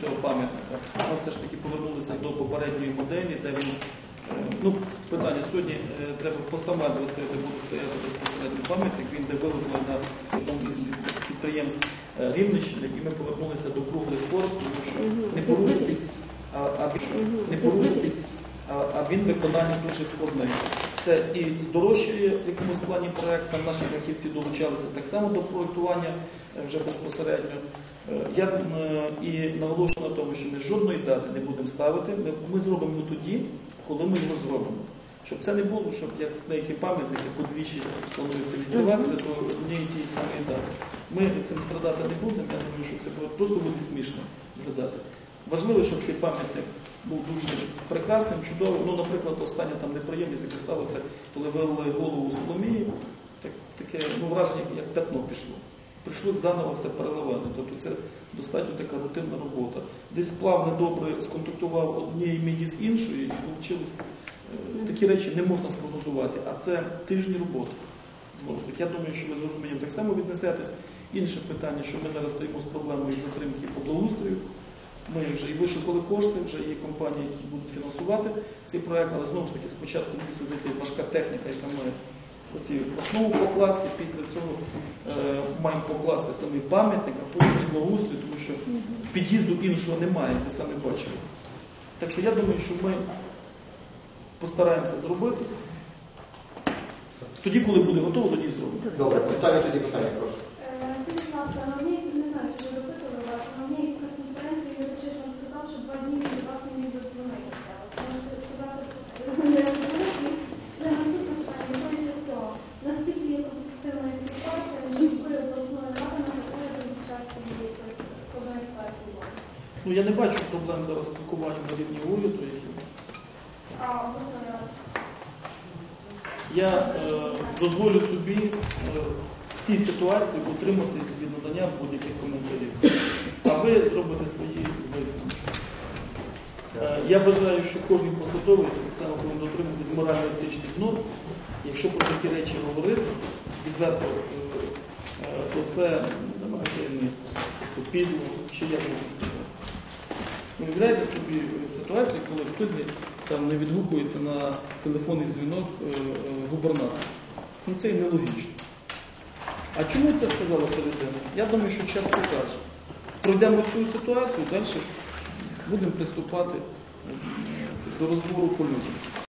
цього пам'ятника. Ми все ж таки повернулися до попередньої моделі, де він. е, Ну, питання сьогодні е, треба постамент, оце, де буде стояти безпосередньо пам'ятник, він де виготовлений на одному із підприємств е, Рівненщини, і ми повернулися до круглих форм, тому що не порушити, а, а не порушити, а, а він виконання дуже складний. Це і здорожчує в якомусь плані проект, там наші фахівці долучалися так само до проєктування вже безпосередньо. Е, Я і наголошую на тому, що ми жодної дати не будемо ставити. Ми, ми зробимо його тоді, коли ми його зробимо. Щоб це не було, щоб як деякі пам'ятники подвічі планується відкриватися до однієї тієї самої дати. Ми цим страдати не будемо, я думаю, що це просто буде смішно виглядати. Важливо, щоб цей пам'ятник був дуже прекрасним, чудовим. Ну, наприклад, остання там неприємність, яка сталася, коли вели голову Соломії, так, таке ну, враження, як пятно пішло. Прийшлося заново все переливати. Тобто це достатньо така рутинна робота. Десь сплав недобре сконтактував однієї міді з іншою, і вийшло такі речі не можна спрогнозувати, а це тижні роботи. Знову ж таки, я думаю, що ви з розумінням так само віднесетесь. Інше питання, що ми зараз стоїмо з проблемою затримки по благоустрою. Ми вже і вишукали кошти, вже є компанії, які будуть фінансувати цей проект, але знову ж таки спочатку мусить зайти важка техніка, яка має оці основу покласти, після цього е, маємо покласти самий пам'ятник, а потім благоустрій, тому що під'їзду іншого немає, ви самі бачили. Так що я думаю, що ми постараємося зробити. Тоді, коли буде готово, тоді зробимо. Добре, поставлю тоді питання, прошу. Ну я не бачу проблем зараз спілкування на рівні уряду. які-? Я е, дозволю собі е, в цій ситуації утриматись від надання будь-яких коментарів. А ви зробите свої висновки. Е, я вважаю, що кожен посадовець так само повинен дотримуватись морально-етичних норм. Якщо про такі речі говорити відверто, е, е, то це мене це низько. Підло, чи як можна сказати. Уявляєте собі е, ситуацію, коли хтось не, там не відгукується на телефонний дзвінок е, е, губернатора. Ну це і нелогічно. А чому це сказала ця людина? Я думаю, що час покаже. Пройдемо цю ситуацію, далі будемо приступати е, до розбору по людям.